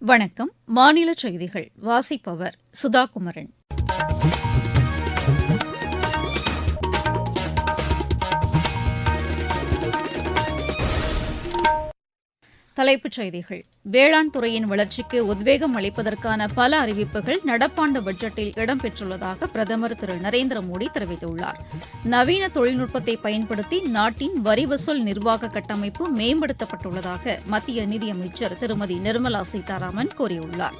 வணக்கம். மாநில செய்திகள் வாசிப்பவர் சுதா குமரன் தலைப்புச் செய்திகள். வேளாண் துறையின் வளர்ச்சிக்கு உத்வேகம் அளிப்பதற்கான பல அறிவிப்புகள் நடப்பாண்டு பட்ஜெட்டில் இடம்பெற்றுள்ளதாக பிரதமர் திரு நரேந்திர மோடி தெரிவித்துள்ளார். நவீன தொழில்நுட்பத்தை பயன்படுத்தி நாட்டின் வரி வசூல் நிர்வாக கட்டமைப்பு மேம்படுத்தப்பட்டுள்ளதாக மத்திய நிதியமைச்சர் திருமதி நிர்மலா சீதாராமன் கூறியுள்ளார்.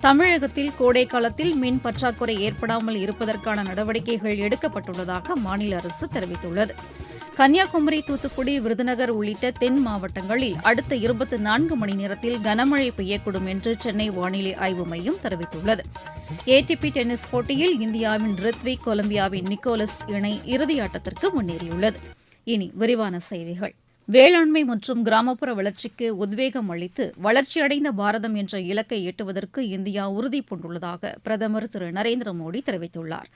தமிழகத்தில் கோடை காலத்தில் மின் பற்றாக்குறை ஏற்படாமல் இருப்பதற்கான நடவடிக்கைகள் எடுக்கப்பட்டுள்ளதாக மாநில அரசு தெரிவித்துள்ளது. கன்னியாகுமரி தூத்துக்குடி விருதுநகர் உள்ளிட்ட தென் மாவட்டங்களில் அடுத்த இருபத்தி நான்கு மணி நேரத்தில் கனமழை பெய்யக்கூடும் என்று சென்னை வானிலை ஆய்வு மையம் தெரிவித்துள்ளது. ஏடிபி டென்னிஸ் போட்டியில் இந்தியாவின் ரித்விக் கொலம்பியாவின் நிக்கோலஸ் இணை இறுதியாட்டத்திற்கு முன்னேறியுள்ளது. இனி விரிவான செய்திகள். வேளாண்மை மற்றும் கிராமப்புற வளர்ச்சிக்கு உத்வேகம் அளித்து வளர்ச்சியடைந்த பாரதம் என்ற இலக்கை எட்டுவதற்கு இந்தியா உறுதிபூண்டுள்ளதாக பிரதமர் திரு நரேந்திர மோடி தெரிவித்துள்ளார்.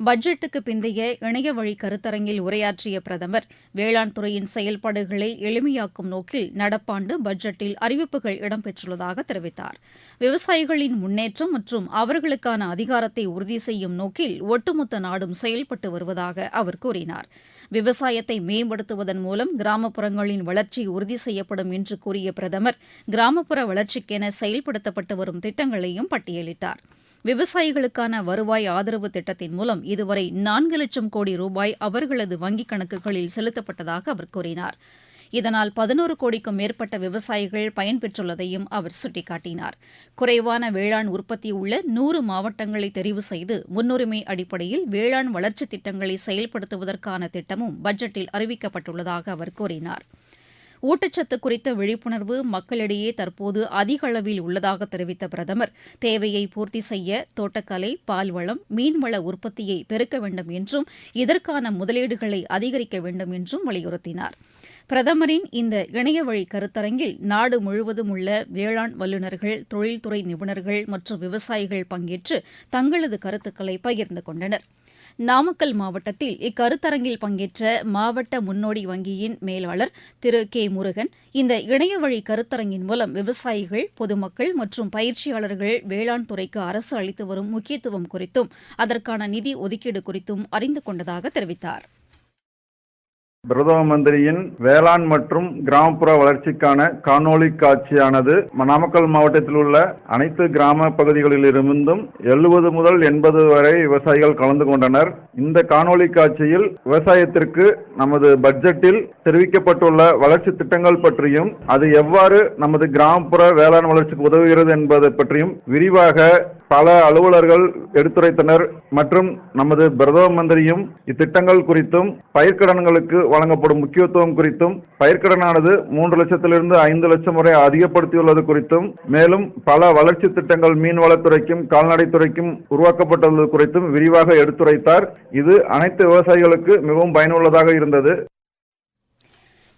பட்ஜெட்டுக்கு பிந்தைய இணைய வழி கருத்தரங்கில் உரையாற்றிய பிரதமர் வேளாண் துறையின் செயல்பாடுகளை எளிமையாக்கும் நோக்கில் நடப்பாண்டு பட்ஜெட்டில் அறிவிப்புகள் இடம்பெற்றுள்ளதாக தெரிவித்தார். விவசாயிகளின் முன்னேற்றம் மற்றும் அவர்களுக்கான அதிகாரத்தை உறுதி செய்யும் நோக்கில் ஒட்டுமொத்த நாடும் செயல்பட்டு வருவதாக அவர் கூறினார். விவசாயத்தை மேம்படுத்துவதன் மூலம் கிராமப்புறங்களின் வளர்ச்சி உறுதி செய்யப்படும் என்று கூறிய பிரதமர் கிராமப்புற வளர்ச்சிக்கென செயல்படுத்தப்பட்டு வரும் திட்டங்களையும் பட்டியலிட்டார். விவசாயிகளுக்கான வருவாய் ஆதரவு திட்டத்தின் மூலம் இதுவரை நான்கு லட்சம் கோடி ரூபாய் அவர்களது வங்கிக் கணக்குகளில் செலுத்தப்பட்டதாக அவர் கூறினார். இதனால் பதினோரு கோடிக்கும் மேற்பட்ட விவசாயிகள் பயன்பெற்றுள்ளதையும் அவர் சுட்டிக்காட்டினார். குறைவான வேளாண் உற்பத்தி உள்ள நூறு மாவட்டங்களை தெரிவு செய்து முன்னுரிமை அடிப்படையில் வேளாண் வளர்ச்சித் திட்டங்களை செயல்படுத்துவதற்கான திட்டமும் பட்ஜெட்டில் அறிவிக்கப்பட்டுள்ளதாக அவர் கூறினார். ஊட்டச்சத்து குறித்த விழிப்புணர்வு மக்களிடையே தற்போது அதிக அளவில் உள்ளதாக தெரிவித்த பிரதமர் தேவையை பூர்த்தி செய்ய தோட்டக்கலை பால்வளம் மீன்வள உற்பத்தியை பெருக்க வேண்டும் என்றும் இதற்கான முதலீடுகளை அதிகரிக்க வேண்டும் என்றும் வலியுறுத்தினார். பிரதமரின் இந்த இணையவழி கருத்தரங்கில் நாடு முழுவதும் உள்ள வேளாண் வல்லுநர்கள் தொழில்துறை நிபுணர்கள் மற்றும் விவசாயிகள் பங்கேற்று தங்களது கருத்துக்களை பகிர்ந்து கொண்டனர். நாமக்கல் மாவட்டத்தில் இக்கருத்தரங்கில் பங்கேற்ற மாவட்ட முன்னோடி வங்கியின் மேலாளர் திரு கே முருகன் இந்த இணையவழி கருத்தரங்கின் மூலம் விவசாயிகள் பொதுமக்கள் மற்றும் பயிற்சியாளர்கள் வேளாண் துறைக்கு அரசு அளித்து வரும் முக்கியத்துவம் குறித்தும் அதற்கான நிதி ஒதுக்கீடு குறித்தும் அறிந்து கொண்டதாக தெரிவித்தார். பிரதம மந்திரியின் வேளாண் மற்றும் கிராமப்புற வளர்ச்சிக்கான காணொலி காட்சியானது நாமக்கல் மாவட்டத்தில் உள்ள அனைத்து கிராம பகுதிகளிலிருந்தும் எழுபது முதல் எண்பது வரை விவசாயிகள் கலந்து கொண்டனர். இந்த காணொலி காட்சியில் விவசாயத்திற்கு நமது பட்ஜெட்டில் தெரிவிக்கப்பட்டுள்ள வளர்ச்சி திட்டங்கள் பற்றியும் அது எவ்வாறு நமது கிராமப்புற வேளாண் வளர்ச்சிக்கு உதவுகிறது என்பது பற்றியும் விரிவாக பல அலுவலர்கள் எடுத்துரைத்தனர் மற்றும் நமது பிரதம மந்திரியும் இத்திட்டங்கள் குறித்தும் பயிர்க்கடன்களுக்கு வழங்கப்படும் முக்கியத்துவம் குறித்தும் பயிர்க்கடனானது மூன்று லட்சத்திலிருந்து ஐந்து லட்சம் வரை அதிகப்படுத்தியுள்ளது குறித்தும் மேலும் பல வளர்ச்சி திட்டங்கள் மீன்வளத்துறைக்கும் கால்நடைத்துறைக்கும் உருவாக்கப்பட்டுள்ளது குறித்தும் விரிவாக எடுத்துரைத்தார். இது அனைத்து விவசாயிகளுக்கு மிகவும் பயனுள்ளதாக இருந்தது.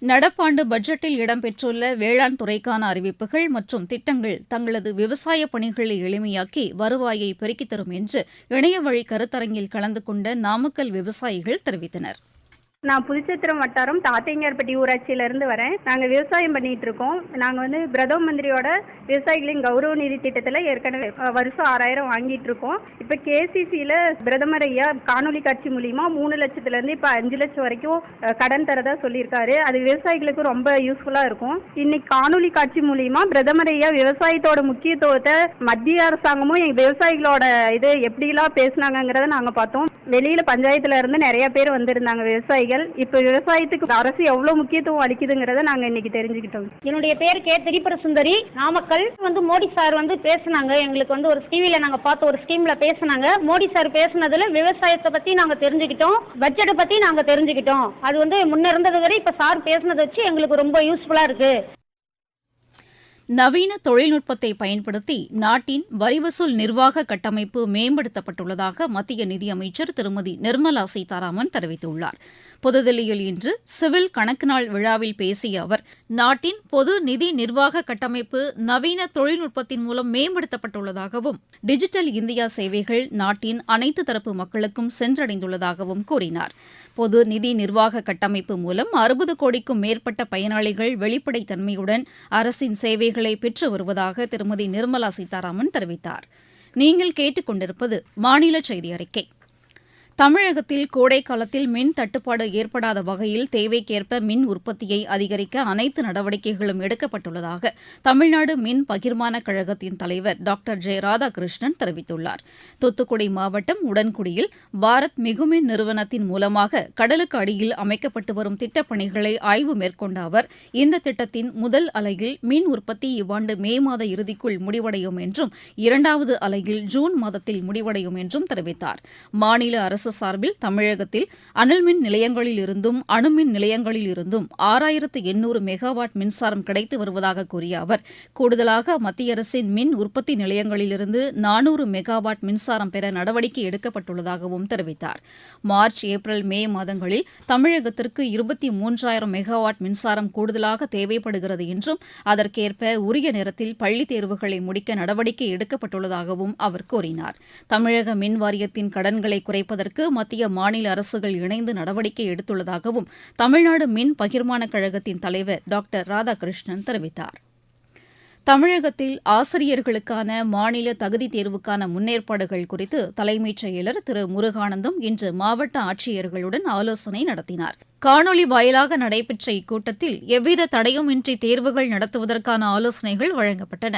நடப்பாண்டு பட்ஜெட்டில் இடம்பெற்றுள்ள வேளாண் துறைக்கான அறிவிப்புகள் மற்றும் திட்டங்கள் தங்களது விவசாய பணிகளை எளிமையாக்கி வருவாயை பெருக்கித் தரும் என்று இணையவழி கருத்தரங்கில் கலந்து கொண்ட நாமக்கல் விவசாயிகள் தெரிவித்தனர். நான் புதுச்சத்திரம் வட்டாரம் தாத்தைங்கார்பட்டி ஊராட்சியிலேருந்து வரேன். நாங்கள் விவசாயம் பண்ணிட்டு இருக்கோம். நாங்கள் வந்து பிரதம மந்திரியோட விவசாயிகளின் கௌரவ நிதி திட்டத்தில் ஏற்கனவே வருஷம் ஆறாயிரம் வாங்கிட்டு இருக்கோம். இப்போ கேசிசியில் பிரதமர் ஐயா காணொலி காட்சி மூலியமா மூணு லட்சத்துலேருந்து இப்போ அஞ்சு லட்சம் வரைக்கும் கடன் தரதா சொல்லியிருக்காரு. அது விவசாயிகளுக்கு ரொம்ப யூஸ்ஃபுல்லாக இருக்கும். இன்னைக்கு காணொலி காட்சி மூலியமா பிரதமர் ஐயா விவசாயத்தோட முக்கியத்துவத்தை மத்திய அரசாங்கமும் எங்கள் விவசாயிகளோட இது எப்படிலாம் பேசுனாங்கங்கிறத நாங்கள் பார்த்தோம். வெளியில பஞ்சாயத்துல இருந்து நிறைய பேர் வந்திருந்தாங்க விவசாயிகள். இப்போ விவசாயத்துக்கு அரசு எவ்வளவு முக்கியத்துவம் அளிக்குதுங்கிறத நாங்க இன்னைக்கு தெரிஞ்சுக்கிட்டோம். என்னுடைய பேர் கே. திரிபுர சுந்தரி நாமக்கல். வந்து மோடி சார் வந்து பேசுனாங்க. எங்களுக்கு வந்து ஒரு டிவியில நாங்க பார்த்த ஒரு ஸ்கீம்ல பேசுனாங்க. மோடி சார் பேசினதுல விவசாயத்தை பத்தி நாங்க தெரிஞ்சுக்கிட்டோம். பட்ஜெட்டை பத்தி நாங்க தெரிஞ்சுக்கிட்டோம். அது வந்து முன்ன இருந்ததை வரை இப்ப சார் பேசுனதை வச்சு எங்களுக்கு ரொம்ப யூஸ்ஃபுல்லா இருக்கு. நவீன தொழில்நுட்பத்தை பயன்படுத்தி நாட்டின் வரி வசூல் நிர்வாக கட்டமைப்பு மேம்படுத்தப்பட்டுள்ளதாக மத்திய நிதியமைச்சர் திருமதி நிர்மலா சீதாராமன் தெரிவித்துள்ளார். புதுதில்லியில் இன்று சிவில் கணக்கு நாள் விழாவில் பேசிய அவர் நாட்டின் பொது நிதி நிர்வாக கட்டமைப்பு நவீன தொழில்நுட்பத்தின் மூலம் மேம்படுத்தப்பட்டுள்ளதாகவும் டிஜிட்டல் இந்தியா சேவைகள் நாட்டின் அனைத்து தரப்பு மக்களுக்கும் சென்றடைந்துள்ளதாகவும் கூறினார். பொது நிதி நிர்வாக கட்டமைப்பு மூலம் அறுபது கோடிக்கும் மேற்பட்ட பயனாளிகள் வெளிப்படைத்தன்மையுடன் அரசின் சேவை உதவிகளை பெற்று வருவதாக திருமதி நிர்மலா சீதாராமன் தெரிவித்தார். நீங்கள் கேட்டுக்கொண்டிருப்பது மாநில செய்தி அறிக்கை. தமிழகத்தில் கோடைக்காலத்தில் மின் தட்டுப்பாடு ஏற்படாத வகையில் தேவைக்கேற்ப மின் உற்பத்தியை அதிகரிக்க அனைத்து நடவடிக்கைகளும் எடுக்கப்பட்டுள்ளதாக தமிழ்நாடு மின் பகிர்மான கழகத்தின் தலைவர் டாக்டர் ஜெ. ராதாகிருஷ்ணன் தெரிவித்துள்ளார். தூத்துக்குடி மாவட்டம் உடன்குடியில் பாரத் மிகுமின் நிறுவனத்தின் மூலமாக கடலுக்கு அடியில் அமைக்கப்பட்டு வரும் திட்டப்பணிகளை ஆய்வு மேற்கொண்ட அவர் இந்த திட்டத்தின் முதல் அலையில் மின் உற்பத்தி இவ்வாண்டு மே மாத இறுதிக்குள் முடிவடையும் என்றும் இரண்டாவது அலையில் ஜூன் மாதத்தில் முடிவடையும் என்றும் தெரிவித்தார். மாநில அரசு சார்பில் தமிழகத்தில் அனல்மின் நிலையங்களில் இருந்தும் அணுமின் நிலையங்களில் இருந்தும் ஆறாயிரத்து எண்ணூறு மெகாவாட் மின்சாரம் கிடைத்து வருவதாக கூறிய அவர் கூடுதலாக மத்திய அரசின் மின் உற்பத்தி நிலையங்களிலிருந்து நானூறு மெகாவாட் மின்சாரம் பெற நடவடிக்கை எடுக்கப்பட்டுள்ளதாகவும் தெரிவித்தார். மார்ச் ஏப்ரல் மே மாதங்களில் தமிழகத்திற்கு இருபத்தி மூன்றாயிரம் மெகாவாட் மின்சாரம் கூடுதலாக தேவைப்படுகிறது என்றும் அதற்கேற்ப உரிய நேரத்தில் பள்ளித் தேர்வுகளை முடிக்க நடவடிக்கை எடுக்கப்பட்டுள்ளதாகவும் அவர் கூறினார். தமிழக மின் வாரியத்தின் கடன்களை குறைப்பதற்கு மத்திய மாநில அரசுகள் இணைந்து நடவடிக்கை எடுத்துள்ளதாகவும் தமிழ்நாடு மின் பகிர்மான கழகத்தின் தலைவர் டாக்டர் ராதாகிருஷ்ணன் தெரிவித்தார். தமிழகத்தில் ஆசிரியர்களுக்கான மாநில தகுதி தேர்வுக்கான முன்னேற்பாடுகள் குறித்து தலைமைச் செயலர் திரு முருகானந்தம் இன்று மாவட்ட ஆட்சியர்களுடன் ஆலோசனை நடத்தினார். காணொலி வாயிலாக நடைபெற்ற இக்கூட்டத்தில் எவ்வித தடையுமின்றி தேர்வுகள் நடத்துவதற்கான ஆலோசனைகள் வழங்கப்பட்டன.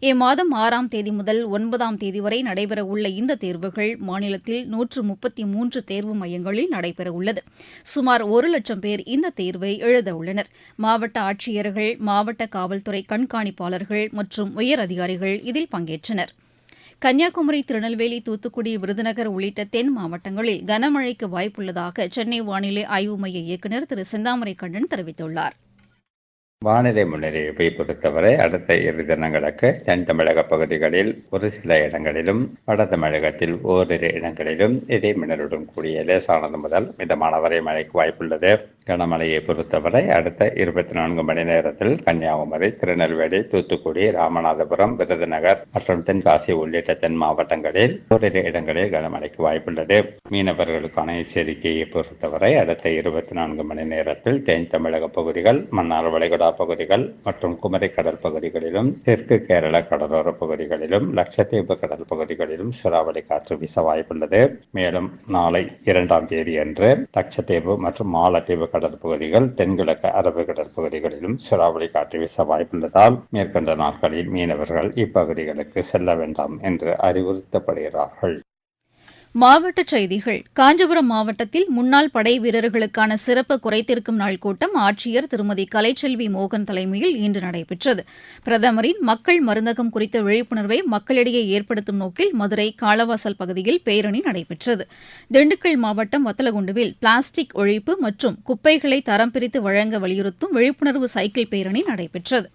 இம்மாதம் ஆறாம் தேதி முதல் ஒன்பதாம் தேதி வரை நடைபெறவுள்ள இந்த தேர்வுகள் மாநிலத்தில் நூற்று முப்பத்தி மூன்று தேர்வு மையங்களில் நடைபெறவுள்ளது. சுமார் ஒரு லட்சம் பேர் இந்த தேர்வை எழுதவுள்ளனர் மாவட்ட ஆட்சியர்கள் மாவட்ட காவல்துறை கண்காணிப்பாளர்கள் மற்றும் உயர் அதிகாரிகள் இதில் பங்கேற்றனர். கன்னியாகுமரி திருநெல்வேலி தூத்துக்குடி விருதுநகர் உள்ளிட்ட தென் மாவட்டங்களில் கனமழைக்கு வாய்ப்புள்ளதாக சென்னை வானிலை ஆய்வு மைய இயக்குநர் திரு செந்தாமரை கண்ணன் தெரிவித்துள்ளார். வானிலை முன்னறிவிப்பை பொறுத்தவரை அடுத்த இரு தினங்களுக்கு தென் தமிழக பகுதிகளில் ஒரு சில இடங்களிலும் வட தமிழகத்தில் ஓரிரு இடங்களிலும் இடைமின்னலுடன் கூடிய லேசானது முதல் மிதமான வரை மழைக்கு வாய்ப்புள்ளது. கனமழையை பொறுத்தவரை அடுத்த இருபத்தி நான்கு மணி நேரத்தில் கன்னியாகுமரி திருநெல்வேலி தூத்துக்குடி ராமநாதபுரம் விருதுநகர் மற்றும் தென்காசி உள்ளிட்ட தென் மாவட்டங்களில் ஓரிரு இடங்களில் கனமழைக்கு வாய்ப்புள்ளது. மீனவர்களுக்கான எச்சரிக்கையை பொறுத்தவரை அடுத்த இருபத்தி நான்கு மணி நேரத்தில் தென் தமிழக பகுதிகள் மன்னார் வளைகுடா பகுதிகள் மற்றும் குமரி கடல் பகுதிகளிலும் தெற்கு கேரள கடலோர பகுதிகளிலும் லட்சத்தீவு கடல் பகுதிகளிலும் சூறாவளி காற்று வீச வாய்ப்புள்ளது. மேலும் நாளை இரண்டாம் தேதி அன்று லட்சத்தீவு மற்றும் மாலத்தீவு கடற்பகுதிகள் தென்கிழக்கு அரபு கடற்பகுதிகளிலும் சுறாவளி காற்று வீச வாய்ப்புள்ளதால் மேற்கண்ட நாட்களில் மீனவர்கள் இப்பகுதிகளுக்கு செல்ல வேண்டாம் என்று அறிவுறுத்தப்படுகிறார்கள். மாவட்டச் செய்திகள். காஞ்சிபுரம் மாவட்டத்தில் முன்னாள் படை வீரர்களுக்கான சிறப்பு குறைதீர்க்கும் நாள் கூட்டம் ஆட்சியர் திருமதி கலைச்செல்வி மோகன் தலைமையில் இன்று நடைபெற்றது. பிரதமரின் மக்கள் மருந்தகம் குறித்த விழிப்புணர்வை மக்களிடையே ஏற்படுத்தும் நோக்கில் மதுரை காளவாசல் பகுதியில் பேரணி நடைபெற்றது. திண்டுக்கல் மாவட்டம் வத்தலகுண்டுவில் பிளாஸ்டிக் ஒழிப்பு மற்றும் குப்பைகளை தரம் பிரித்து வழங்க வலியுறுத்தும் விழிப்புணர்வு சைக்கிள் பேரணி நடைபெற்றது.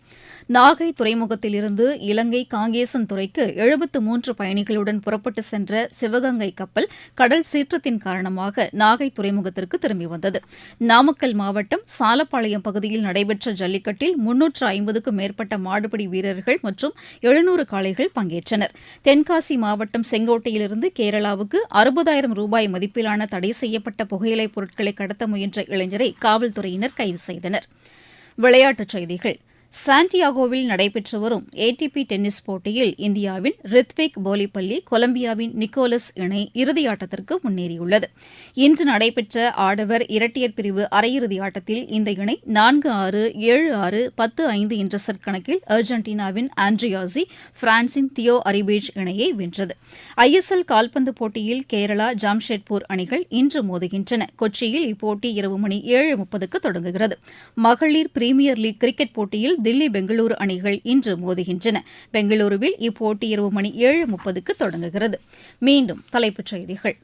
நாகை துறைமுகத்திலிருந்து இலங்கை காங்கேசன் துறைக்கு எழுபத்து மூன்று பயணிகளுடன் புறப்பட்டு சென்ற சிவகங்கை கப்பல் கடல் சீற்றத்தின் காரணமாக நாகை துறைமுகத்திற்கு திரும்பி வந்தது. நாமக்கல் மாவட்டம் சாலப்பாளையம் பகுதியில் நடைபெற்ற ஜல்லிக்கட்டில் முன்னூற்று ஐம்பதுக்கும் மேற்பட்ட மாடுபிடி வீரர்கள் மற்றும் எழுநூறு காளைகள் பங்கேற்றனர். தென்காசி மாவட்டம் செங்கோட்டையிலிருந்து கேரளாவுக்கு அறுபதாயிரம் ரூபாய் மதிப்பிலான தடை செய்யப்பட்ட புகையிலைப் பொருட்களை கடத்த முயன்ற இளைஞரை காவல்துறையினர் கைது செய்தனர். விளையாட்டுச் செய்திகள். சாண்டியாகோவில் நடைபெற்று வரும் ஏடிபி டென்னிஸ் போட்டியில் இந்தியாவின் ரித்விக் போலிப்பள்ளி கொலம்பியாவின் நிக்கோலஸ் இணை இறுதியாட்டத்திற்கு முன்னேறியுள்ளது. இன்று நடைபெற்ற ஆடவர் இரட்டையர் பிரிவு அரையிறுதி ஆட்டத்தில் இந்த இணை நான்கு ஆறு ஏழு ஆறு பத்து ஐந்து என்ற செட் கணக்கில் அர்ஜென்டினாவின் ஆண்ட்ரியாசி பிரான்சின் தியோ அரிபேஜ் இணையை வென்றது. ஐஎஸ்எல் கால்பந்து போட்டியில் கேரளா ஜாம்ஷெட்பூர் அணிகள் இன்று மோதுகின்றன. கொச்சியில் இப்போட்டி இரவு மணி ஏழு முப்பதுக்கு தொடங்குகிறது. மகளிர் பிரீமியர் லீக் கிரிக்கெட் போட்டியில் தில்லி பெங்களூரு அணிகள் இன்று மோதுகின்றன. பெங்களூருவில் இப்போட்டி இரவு மணி ஏழு முப்பதுக்கு தொடங்குகிறது. மீண்டும் தலைப்புச் செய்திகள்.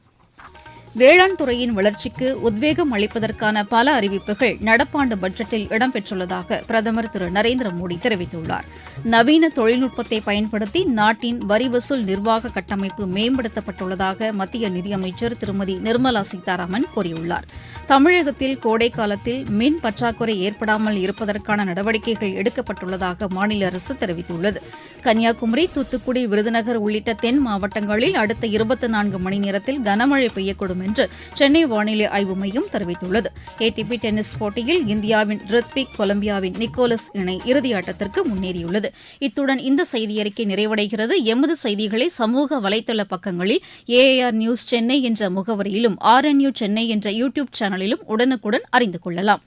வேளாண் துறையின் வளர்ச்சிக்கு உத்வேகம் அளிப்பதற்கான பல அறிவிப்புகள் நடப்பாண்டு பட்ஜெட்டில் இடம்பெற்றுள்ளதாக பிரதமர் திரு நரேந்திர மோடி தெரிவித்துள்ளார். நவீன தொழில்நுட்பத்தை பயன்படுத்தி நாட்டின் வரி வசூல் நிர்வாக கட்டமைப்பு மேம்படுத்தப்பட்டுள்ளதாக மத்திய நிதியமைச்சர் திருமதி நிர்மலா சீதாராமன் கூறியுள்ளார். தமிழகத்தில் கோடை காலத்தில் மின் பற்றாக்குறை ஏற்படாமல் இருப்பதற்கான நடவடிக்கைகள் எடுக்கப்பட்டுள்ளதாக மாநில அரசு தெரிவித்துள்ளது. கன்னியாகுமரி தூத்துக்குடி விருதுநகர் உள்ளிட்ட தென் மாவட்டங்களில் அடுத்த இருபத்தி நான்கு மணி நேரத்தில் கனமழை பெய்யக்கூடும் என்று சென்னை வானிலை ஆய்வு மையம் தெரிவித்துள்ளது. ஏடிபி டென்னிஸ் போட்டியில் இந்தியாவின் ரித்விக் கொலம்பியாவின் நிக்கோலஸ் இணை இறுதியாட்டத்திற்கு முன்னேறியுள்ளது. இத்துடன் இந்த செய்தியறிக்கை நிறைவடைகிறது. எமது செய்திகளை சமூக வலைதள பக்கங்களில் ஏஏஆர் நியூஸ் சென்னை என்ற முகவரியிலும் ஆர்என்யூ சென்னை என்ற யூடியூப் சேனலிலும் உடனுக்குடன் அறிந்து கொள்ளலாம்.